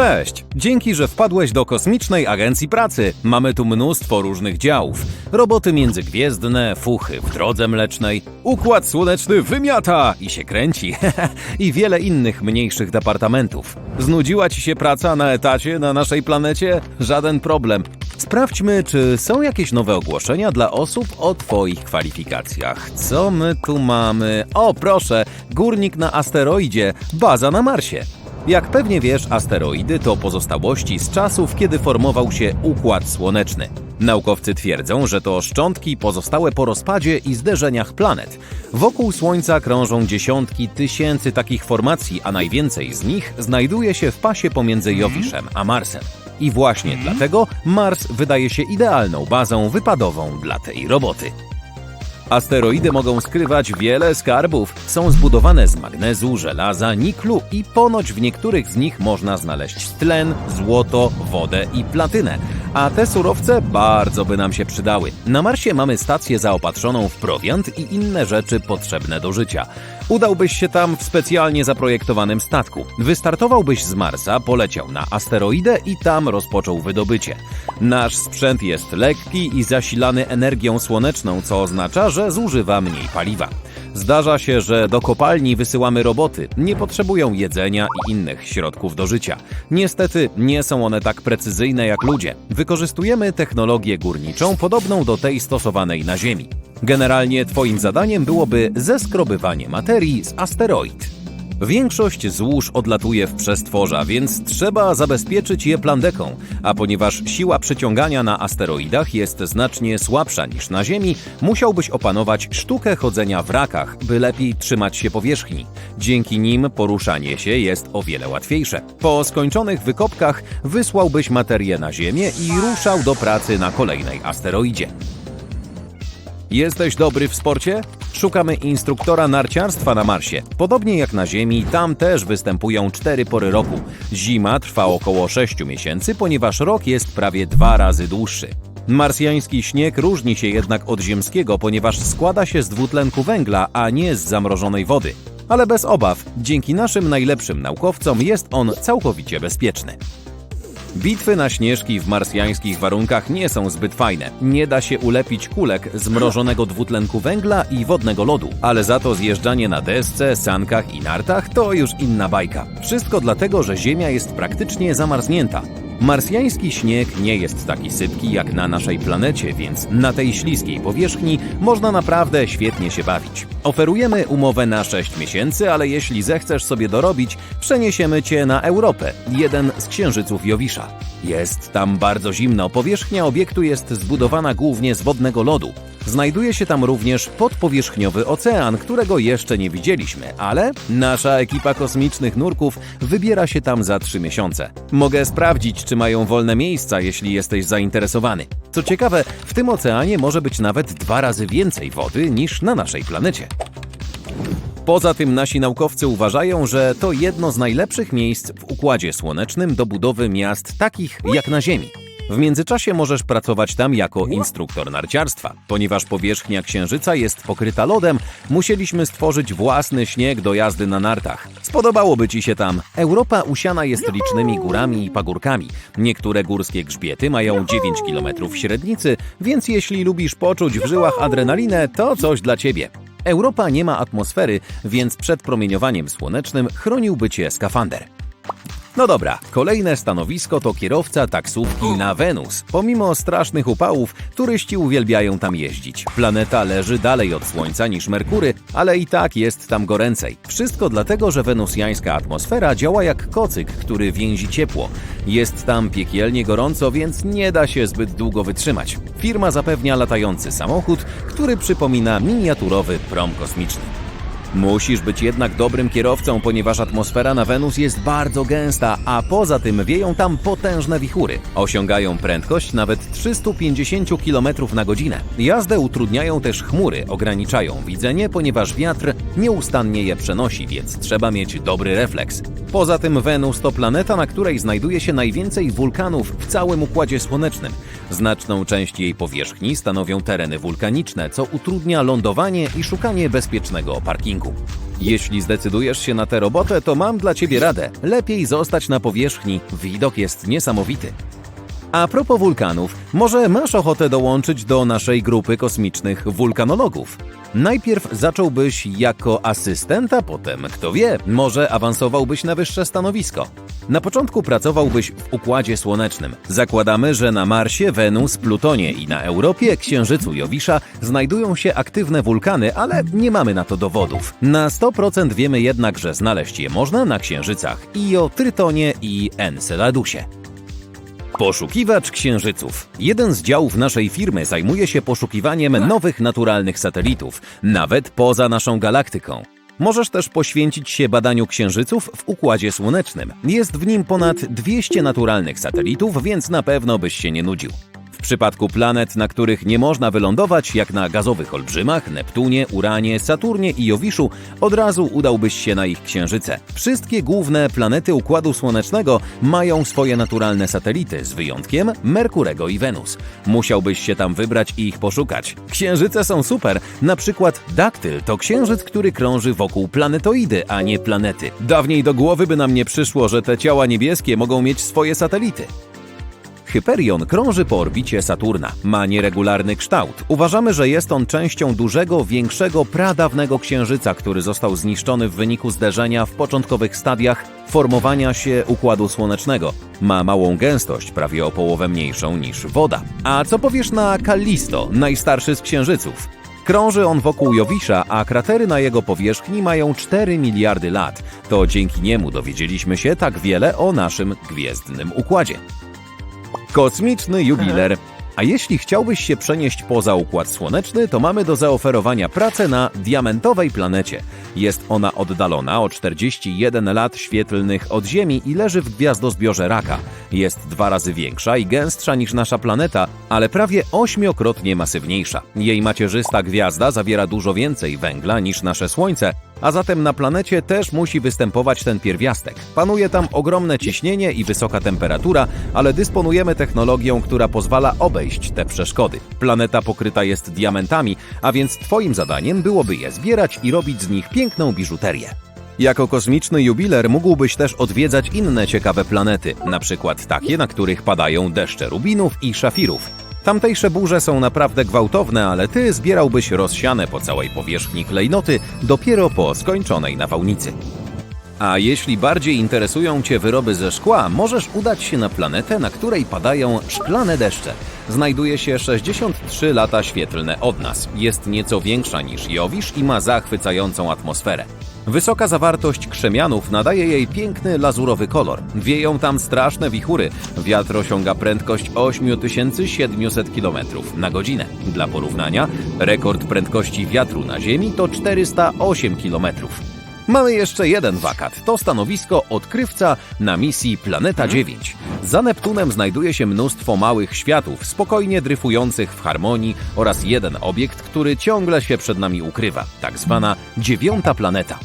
Cześć! Dzięki, że wpadłeś do Kosmicznej Agencji Pracy. Mamy tu mnóstwo różnych działów. Roboty międzygwiezdne, fuchy w drodze mlecznej, układ słoneczny wymiata i się kręci. I wiele innych mniejszych departamentów. Znudziła ci się praca na etacie na naszej planecie? Żaden problem. Sprawdźmy, czy są jakieś nowe ogłoszenia dla osób o Twoich kwalifikacjach. Co my tu mamy? O, proszę, górnik na asteroidzie, baza na Marsie. Jak pewnie wiesz, asteroidy to pozostałości z czasów, kiedy formował się Układ Słoneczny. Naukowcy twierdzą, że to szczątki pozostałe po rozpadzie i zderzeniach planet. Wokół Słońca krążą dziesiątki tysięcy takich formacji, a najwięcej z nich znajduje się w pasie pomiędzy Jowiszem a Marsem. I właśnie dlatego Mars wydaje się idealną bazą wypadową dla tej roboty. Asteroidy mogą skrywać wiele skarbów. Są zbudowane z magnezu, żelaza, niklu i ponoć w niektórych z nich można znaleźć tlen, złoto, wodę i platynę. A te surowce bardzo by nam się przydały. Na Marsie mamy stację zaopatrzoną w prowiant i inne rzeczy potrzebne do życia. Udałbyś się tam w specjalnie zaprojektowanym statku. Wystartowałbyś z Marsa, poleciał na asteroidę i tam rozpoczął wydobycie. Nasz sprzęt jest lekki i zasilany energią słoneczną, co oznacza, że zużywa mniej paliwa. Zdarza się, że do kopalni wysyłamy roboty. Nie potrzebują jedzenia i innych środków do życia. Niestety nie są one tak precyzyjne jak ludzie. Wykorzystujemy technologię górniczą podobną do tej stosowanej na Ziemi. Generalnie Twoim zadaniem byłoby zeskrobywanie materii z asteroid. Większość złóż odlatuje w przestworza, więc trzeba zabezpieczyć je plandeką, a ponieważ siła przyciągania na asteroidach jest znacznie słabsza niż na Ziemi, musiałbyś opanować sztukę chodzenia w rakach, by lepiej trzymać się powierzchni. Dzięki nim poruszanie się jest o wiele łatwiejsze. Po skończonych wykopkach wysłałbyś materię na Ziemię i ruszał do pracy na kolejnej asteroidzie. Jesteś dobry w sporcie? Szukamy instruktora narciarstwa na Marsie. Podobnie jak na Ziemi, tam też występują cztery pory roku. Zima trwa około 6 miesięcy, ponieważ rok jest prawie dwa razy dłuższy. Marsjański śnieg różni się jednak od ziemskiego, ponieważ składa się z dwutlenku węgla, a nie z zamrożonej wody. Ale bez obaw, dzięki naszym najlepszym naukowcom jest on całkowicie bezpieczny. Bitwy na śnieżki w marsjańskich warunkach nie są zbyt fajne. Nie da się ulepić kulek z mrożonego dwutlenku węgla i wodnego lodu, ale za to zjeżdżanie na desce, sankach i nartach to już inna bajka. Wszystko dlatego, że Ziemia jest praktycznie zamarznięta. Marsjański śnieg nie jest taki sypki jak na naszej planecie, więc na tej śliskiej powierzchni można naprawdę świetnie się bawić. Oferujemy umowę na 6 miesięcy, ale jeśli zechcesz sobie dorobić, przeniesiemy cię na Europę, jeden z księżyców Jowisza. Jest tam bardzo zimno, powierzchnia obiektu jest zbudowana głównie z wodnego lodu. Znajduje się tam również podpowierzchniowy ocean, którego jeszcze nie widzieliśmy, ale nasza ekipa kosmicznych nurków wybiera się tam za 3 miesiące. Mogę sprawdzić, czy mają wolne miejsca, jeśli jesteś zainteresowany. Co ciekawe, w tym oceanie może być nawet dwa razy więcej wody niż na naszej planecie. Poza tym nasi naukowcy uważają, że to jedno z najlepszych miejsc w Układzie Słonecznym do budowy miast takich jak na Ziemi. W międzyczasie możesz pracować tam jako instruktor narciarstwa. Ponieważ powierzchnia Księżyca jest pokryta lodem, musieliśmy stworzyć własny śnieg do jazdy na nartach. Spodobałoby Ci się tam. Europa usiana jest licznymi górami i pagórkami. Niektóre górskie grzbiety mają 9 km średnicy, więc jeśli lubisz poczuć w żyłach adrenalinę, to coś dla Ciebie. Europa nie ma atmosfery, więc przed promieniowaniem słonecznym chroniłby Cię skafander. No dobra, kolejne stanowisko to kierowca taksówki na Wenus. Pomimo strasznych upałów, turyści uwielbiają tam jeździć. Planeta leży dalej od Słońca niż Merkury, ale i tak jest tam goręcej. Wszystko dlatego, że wenusjańska atmosfera działa jak kocyk, który więzi ciepło. Jest tam piekielnie gorąco, więc nie da się zbyt długo wytrzymać. Firma zapewnia latający samochód, który przypomina miniaturowy prom kosmiczny. Musisz być jednak dobrym kierowcą, ponieważ atmosfera na Wenus jest bardzo gęsta, a poza tym wieją tam potężne wichury. Osiągają prędkość nawet 350 km na godzinę. Jazdę utrudniają też chmury, ograniczają widzenie, ponieważ wiatr nieustannie je przenosi, więc trzeba mieć dobry refleks. Poza tym Wenus to planeta, na której znajduje się najwięcej wulkanów w całym Układzie Słonecznym. Znaczną część jej powierzchni stanowią tereny wulkaniczne, co utrudnia lądowanie i szukanie bezpiecznego parkingu. Jeśli zdecydujesz się na tę robotę, to mam dla ciebie radę. Lepiej zostać na powierzchni, widok jest niesamowity. A propos wulkanów, może masz ochotę dołączyć do naszej grupy kosmicznych wulkanologów? Najpierw zacząłbyś jako asystent, a potem, kto wie, może awansowałbyś na wyższe stanowisko. Na początku pracowałbyś w Układzie Słonecznym. Zakładamy, że na Marsie, Wenus, Plutonie i na Europie, Księżycu Jowisza znajdują się aktywne wulkany, ale nie mamy na to dowodów. Na 100% wiemy jednak, że znaleźć je można na księżycach Io, Trytonie i Enceladusie. Poszukiwacz księżyców. Jeden z działów naszej firmy zajmuje się poszukiwaniem nowych naturalnych satelitów, nawet poza naszą galaktyką. Możesz też poświęcić się badaniu księżyców w Układzie Słonecznym. Jest w nim ponad 200 naturalnych satelitów, więc na pewno byś się nie nudził. W przypadku planet, na których nie można wylądować, jak na gazowych olbrzymach, Neptunie, Uranie, Saturnie i Jowiszu, od razu udałbyś się na ich księżyce. Wszystkie główne planety Układu Słonecznego mają swoje naturalne satelity, z wyjątkiem Merkurego i Wenus. Musiałbyś się tam wybrać i ich poszukać. Księżyce są super, na przykład Daktyl to księżyc, który krąży wokół planetoidy, a nie planety. Dawniej do głowy by nam nie przyszło, że te ciała niebieskie mogą mieć swoje satelity. Hyperion krąży po orbicie Saturna. Ma nieregularny kształt. Uważamy, że jest on częścią dużego, większego, pradawnego księżyca, który został zniszczony w wyniku zderzenia w początkowych stadiach formowania się Układu Słonecznego. Ma małą gęstość, prawie o połowę mniejszą niż woda. A co powiesz na Kallisto, najstarszy z księżyców? Krąży on wokół Jowisza, a kratery na jego powierzchni mają 4 miliardy lat. To dzięki niemu dowiedzieliśmy się tak wiele o naszym gwiezdnym układzie. Kosmiczny jubiler. A jeśli chciałbyś się przenieść poza Układ Słoneczny, to mamy do zaoferowania pracę na diamentowej planecie. Jest ona oddalona o 41 lat świetlnych od Ziemi i leży w gwiazdozbiorze Raka. Jest dwa razy większa i gęstsza niż nasza planeta, ale prawie ośmiokrotnie masywniejsza. Jej macierzysta gwiazda zawiera dużo więcej węgla niż nasze Słońce, a zatem na planecie też musi występować ten pierwiastek. Panuje tam ogromne ciśnienie i wysoka temperatura, ale dysponujemy technologią, która pozwala obejść te przeszkody. Planeta pokryta jest diamentami, a więc Twoim zadaniem byłoby je zbierać i robić z nich piękną biżuterię. Jako kosmiczny jubiler mógłbyś też odwiedzać inne ciekawe planety, na przykład takie, na których padają deszcze rubinów i szafirów. Tamtejsze burze są naprawdę gwałtowne, ale ty zbierałbyś rozsiane po całej powierzchni klejnoty dopiero po skończonej nawałnicy. A jeśli bardziej interesują Cię wyroby ze szkła, możesz udać się na planetę, na której padają szklane deszcze. Znajduje się 63 lata świetlne od nas. Jest nieco większa niż Jowisz i ma zachwycającą atmosferę. Wysoka zawartość krzemianów nadaje jej piękny lazurowy kolor. Wieją tam straszne wichury. Wiatr osiąga prędkość 8700 km na godzinę. Dla porównania, rekord prędkości wiatru na Ziemi to 408 km. Mamy jeszcze jeden wakat. To stanowisko odkrywca na misji Planeta 9. Za Neptunem znajduje się mnóstwo małych światów, spokojnie dryfujących w harmonii oraz jeden obiekt, który ciągle się przed nami ukrywa, tak zwana dziewiąta planeta.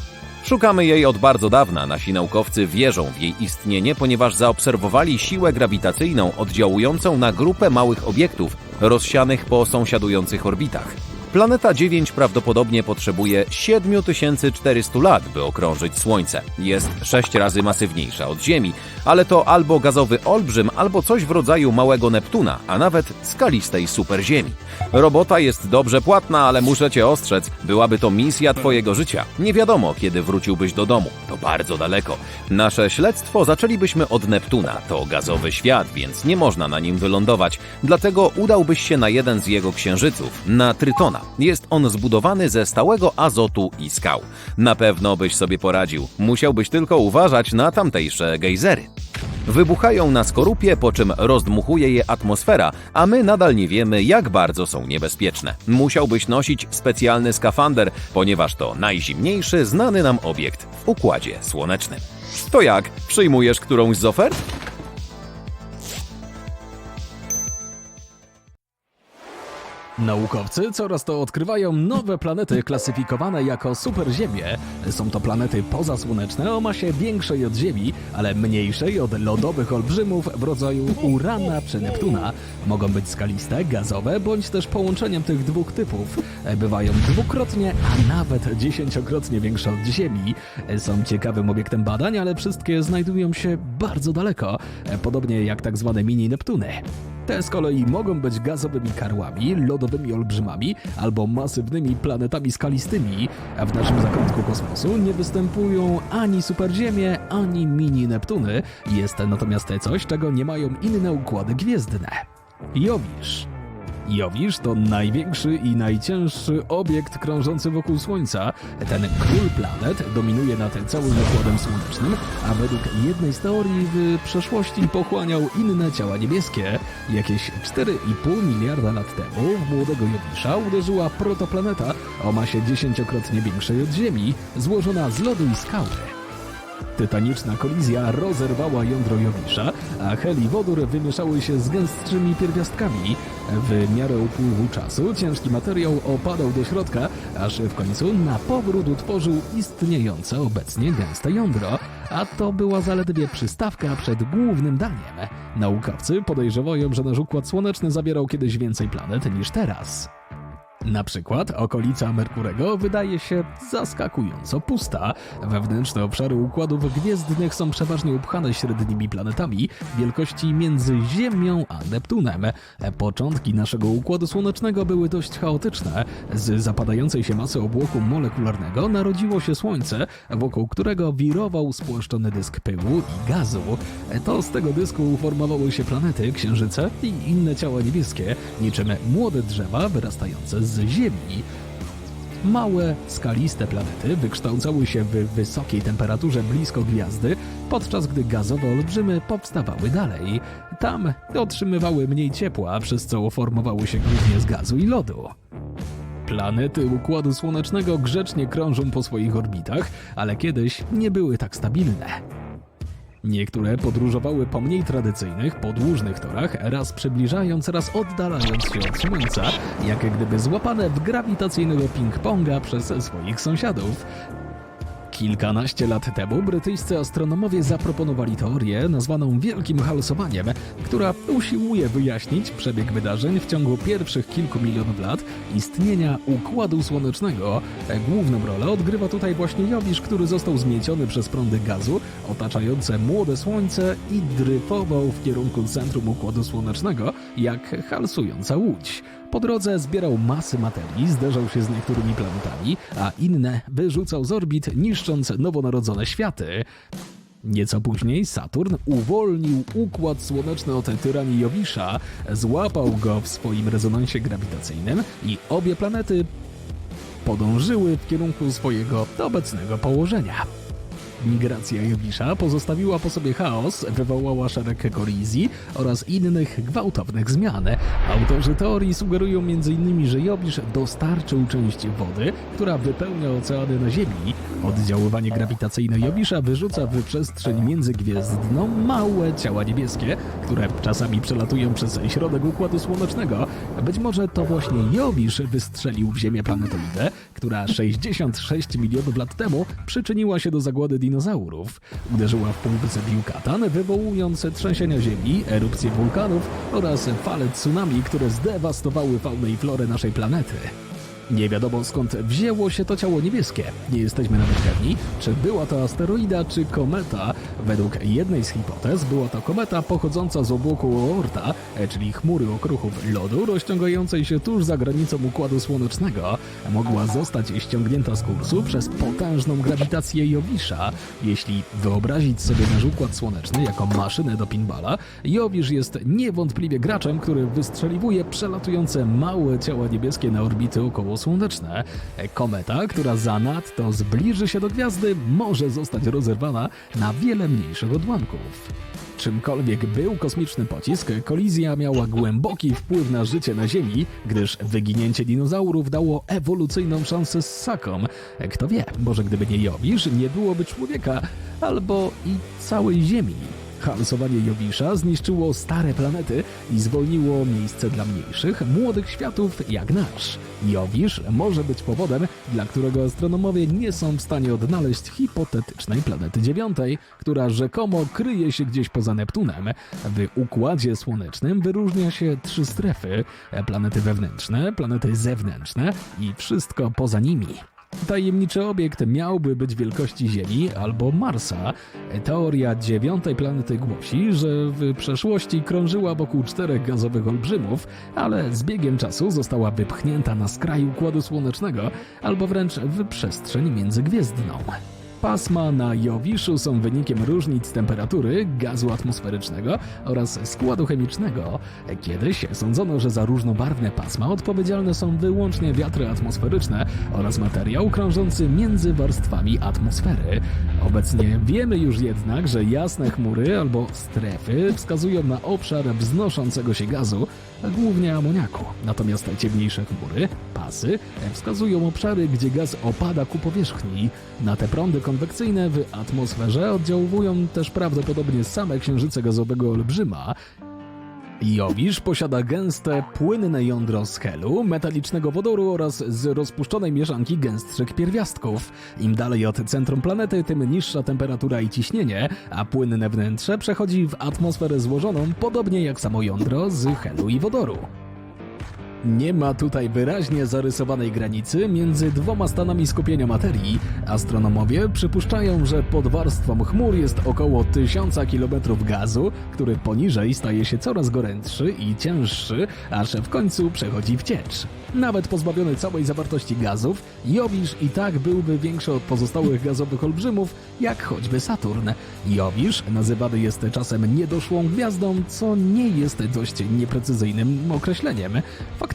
Szukamy jej od bardzo dawna. Nasi naukowcy wierzą w jej istnienie, ponieważ zaobserwowali siłę grawitacyjną oddziałującą na grupę małych obiektów rozsianych po sąsiadujących orbitach. Planeta 9 prawdopodobnie potrzebuje 7400 lat, by okrążyć Słońce. Jest 6 razy masywniejsza od Ziemi, ale to albo gazowy olbrzym, albo coś w rodzaju małego Neptuna, a nawet skalistej superziemi. Robota jest dobrze płatna, ale muszę cię ostrzec, byłaby to misja twojego życia. Nie wiadomo, kiedy wróciłbyś do domu. To bardzo daleko. Nasze śledztwo zaczęlibyśmy od Neptuna. To gazowy świat, więc nie można na nim wylądować. Dlatego udałbyś się na jeden z jego księżyców, na Trytona. Jest on zbudowany ze stałego azotu i skał. Na pewno byś sobie poradził. Musiałbyś tylko uważać na tamtejsze gejzery. Wybuchają na skorupie, po czym rozdmuchuje je atmosfera, a my nadal nie wiemy, jak bardzo są niebezpieczne. Musiałbyś nosić specjalny skafander, ponieważ to najzimniejszy znany nam obiekt w Układzie Słonecznym. To jak? Przyjmujesz którąś z ofert? Naukowcy coraz to odkrywają nowe planety klasyfikowane jako superziemie. Są to planety pozasłoneczne o masie większej od Ziemi, ale mniejszej od lodowych olbrzymów w rodzaju Urana czy Neptuna. Mogą być skaliste, gazowe bądź też połączeniem tych dwóch typów. Bywają dwukrotnie, a nawet dziesięciokrotnie większe od Ziemi. Są ciekawym obiektem badań, ale wszystkie znajdują się bardzo daleko, podobnie jak tak zwane mini Neptuny. Te z kolei mogą być gazowymi karłami, lodowymi olbrzymami albo masywnymi planetami skalistymi, a w naszym zakątku kosmosu nie występują ani superziemie, ani mini Neptuny. Jest natomiast coś, czego nie mają inne układy gwiezdne. Jowisz. Jowisz to największy i najcięższy obiekt krążący wokół Słońca. Ten król planet dominuje nad całym układem słonecznym, a według jednej z teorii w przeszłości pochłaniał inne ciała niebieskie. Jakieś 4,5 miliarda lat temu w młodego Jowisza uderzyła protoplaneta o masie dziesięciokrotnie większej od Ziemi, złożona z lodu i skały. Tytaniczna kolizja rozerwała jądro Jowisza, a hel i wodór wymieszały się z gęstszymi pierwiastkami. W miarę upływu czasu ciężki materiał opadał do środka, aż w końcu na powrót utworzył istniejące obecnie gęste jądro, a to była zaledwie przystawka przed głównym daniem. Naukowcy podejrzewają, że nasz Układ Słoneczny zabierał kiedyś więcej planet niż teraz. Na przykład okolica Merkurego wydaje się zaskakująco pusta. Wewnętrzne obszary układów gwiezdnych są przeważnie upchane średnimi planetami wielkości między Ziemią a Neptunem. Początki naszego układu słonecznego były dość chaotyczne. Z zapadającej się masy obłoku molekularnego narodziło się Słońce, wokół którego wirował spłaszczony dysk pyłu i gazu. To z tego dysku formowały się planety, księżyce i inne ciała niebieskie, niczym młode drzewa wyrastające z Ziemi. Małe, skaliste planety wykształcały się w wysokiej temperaturze blisko gwiazdy, podczas gdy gazowe olbrzymy powstawały dalej. Tam otrzymywały mniej ciepła, przez co formowały się głównie z gazu i lodu. Planety Układu Słonecznego grzecznie krążą po swoich orbitach, ale kiedyś nie były tak stabilne. Niektóre podróżowały po mniej tradycyjnych, podłużnych torach, raz przybliżając, raz oddalając się od Słońca, jak gdyby złapane w grawitacyjnego ping-ponga przez swoich sąsiadów. Kilkanaście lat temu brytyjscy astronomowie zaproponowali teorię nazwaną Wielkim Halsowaniem, która usiłuje wyjaśnić przebieg wydarzeń w ciągu pierwszych kilku milionów lat istnienia Układu Słonecznego. Główną rolę odgrywa tutaj właśnie Jowisz, który został zmieciony przez prądy gazu otaczające młode Słońce i dryfował w kierunku centrum Układu Słonecznego jak halsująca łódź. Po drodze zbierał masy materii, zderzał się z niektórymi planetami, a inne wyrzucał z orbit, niszcząc nowonarodzone światy. Nieco później Saturn uwolnił układ słoneczny od tyranii Jowisza, złapał go w swoim rezonansie grawitacyjnym i obie planety podążyły w kierunku swojego obecnego położenia. Migracja Jowisza pozostawiła po sobie chaos, wywołała szereg kolizji oraz innych gwałtownych zmian. Autorzy teorii sugerują m.in., że Jowisz dostarczył część wody, która wypełnia oceany na Ziemi. Oddziaływanie grawitacyjne Jowisza wyrzuca w przestrzeń międzygwiezdną małe ciała niebieskie, które czasami przelatują przez środek Układu Słonecznego. Być może to właśnie Jowisz wystrzelił w Ziemię planetoidę, która 66 milionów lat temu przyczyniła się do zagłady dinozaurów. Uderzyła w półwysep Yucatan, wywołując trzęsienia ziemi, erupcje wulkanów oraz fale tsunami, które zdewastowały faunę i florę naszej planety. Nie wiadomo skąd wzięło się to ciało niebieskie. Nie jesteśmy nawet pewni, czy była to asteroida, czy kometa. Według jednej z hipotez była to kometa pochodząca z obłoku Oorta, czyli chmury okruchów lodu rozciągającej się tuż za granicą Układu Słonecznego. Mogła zostać ściągnięta z kursu przez potężną grawitację Jowisza. Jeśli wyobrazić sobie nasz Układ Słoneczny jako maszynę do pinballa, Jowisz jest niewątpliwie graczem, który wystrzeliwuje przelatujące małe ciała niebieskie na orbity około słoneczne. Kometa, która zanadto zbliży się do gwiazdy, może zostać rozerwana na wiele mniejszych odłamków. Czymkolwiek był kosmiczny pocisk, kolizja miała głęboki wpływ na życie na Ziemi, gdyż wyginięcie dinozaurów dało ewolucyjną szansę ssakom. Kto wie, może gdyby nie Jowisz, nie byłoby człowieka, albo i całej Ziemi. Halsowanie Jowisza zniszczyło stare planety i zwolniło miejsce dla mniejszych, młodych światów jak nasz. Jowisz może być powodem, dla którego astronomowie nie są w stanie odnaleźć hipotetycznej planety dziewiątej, która rzekomo kryje się gdzieś poza Neptunem. W Układzie Słonecznym wyróżnia się trzy strefy: planety wewnętrzne, planety zewnętrzne i wszystko poza nimi. Tajemniczy obiekt miałby być wielkości Ziemi albo Marsa. Teoria dziewiątej planety głosi, że w przeszłości krążyła wokół czterech gazowych olbrzymów, ale z biegiem czasu została wypchnięta na skraj Układu Słonecznego albo wręcz w przestrzeń międzygwiezdną. Pasma na Jowiszu są wynikiem różnic temperatury, gazu atmosferycznego oraz składu chemicznego. Kiedyś sądzono, że za różnobarwne pasma odpowiedzialne są wyłącznie wiatry atmosferyczne oraz materiał krążący między warstwami atmosfery. Obecnie wiemy już jednak, że jasne chmury albo strefy wskazują na obszar wznoszącego się gazu, głównie amoniaku. Natomiast ciemniejsze chmury, pasy, wskazują obszary, gdzie gaz opada ku powierzchni. Na te prądy konwekcyjne w atmosferze oddziałują też prawdopodobnie same księżyce gazowego olbrzyma. Jowisz posiada gęste, płynne jądro z helu, metalicznego wodoru oraz z rozpuszczonej mieszanki gęstszych pierwiastków. Im dalej od centrum planety, tym niższa temperatura i ciśnienie, a płynne wnętrze przechodzi w atmosferę złożoną, podobnie jak samo jądro z helu i wodoru. Nie ma tutaj wyraźnie zarysowanej granicy między dwoma stanami skupienia materii. Astronomowie przypuszczają, że pod warstwą chmur jest około 1000 km gazu, który poniżej staje się coraz gorętszy i cięższy, aż w końcu przechodzi w ciecz. Nawet pozbawiony całej zawartości gazów, Jowisz i tak byłby większy od pozostałych gazowych olbrzymów, jak choćby Saturn. Jowisz nazywany jest czasem niedoszłą gwiazdą, co nie jest dość nieprecyzyjnym określeniem.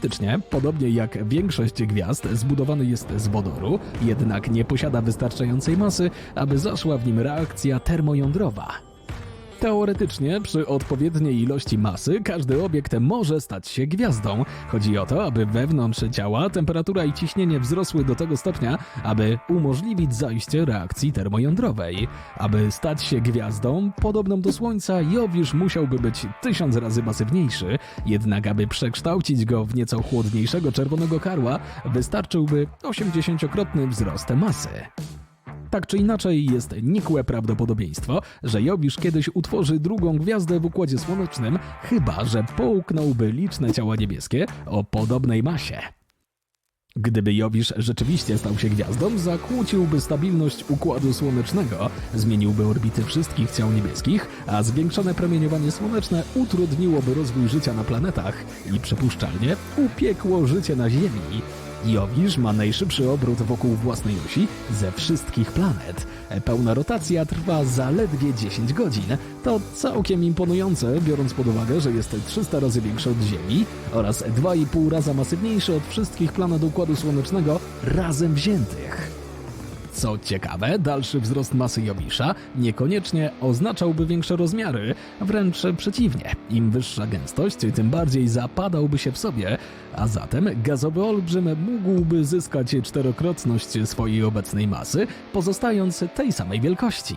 Faktycznie, podobnie jak większość gwiazd, zbudowany jest z wodoru, jednak nie posiada wystarczającej masy, aby zaszła w nim reakcja termojądrowa. Teoretycznie, przy odpowiedniej ilości masy, każdy obiekt może stać się gwiazdą. Chodzi o to, aby wewnątrz ciała temperatura i ciśnienie wzrosły do tego stopnia, aby umożliwić zajście reakcji termojądrowej. Aby stać się gwiazdą, podobną do Słońca, Jowisz musiałby być tysiąc razy masywniejszy, jednak aby przekształcić go w nieco chłodniejszego czerwonego karła, wystarczyłby 80-krotny wzrost masy. Tak czy inaczej, jest nikłe prawdopodobieństwo, że Jowisz kiedyś utworzy drugą gwiazdę w Układzie Słonecznym, chyba że połknąłby liczne ciała niebieskie o podobnej masie. Gdyby Jowisz rzeczywiście stał się gwiazdą, zakłóciłby stabilność Układu Słonecznego, zmieniłby orbity wszystkich ciał niebieskich, a zwiększone promieniowanie słoneczne utrudniłoby rozwój życia na planetach i przypuszczalnie upiekło życie na Ziemi. Jowisz ma najszybszy obrót wokół własnej osi ze wszystkich planet. Pełna rotacja trwa zaledwie 10 godzin. To całkiem imponujące, biorąc pod uwagę, że jest 300 razy większy od Ziemi oraz 2,5 raza masywniejszy od wszystkich planet Układu Słonecznego razem wziętych. Co ciekawe, dalszy wzrost masy Jowisza niekoniecznie oznaczałby większe rozmiary, wręcz przeciwnie. Im wyższa gęstość, tym bardziej zapadałby się w sobie, a zatem gazowy olbrzym mógłby zyskać czterokrotność swojej obecnej masy, pozostając tej samej wielkości.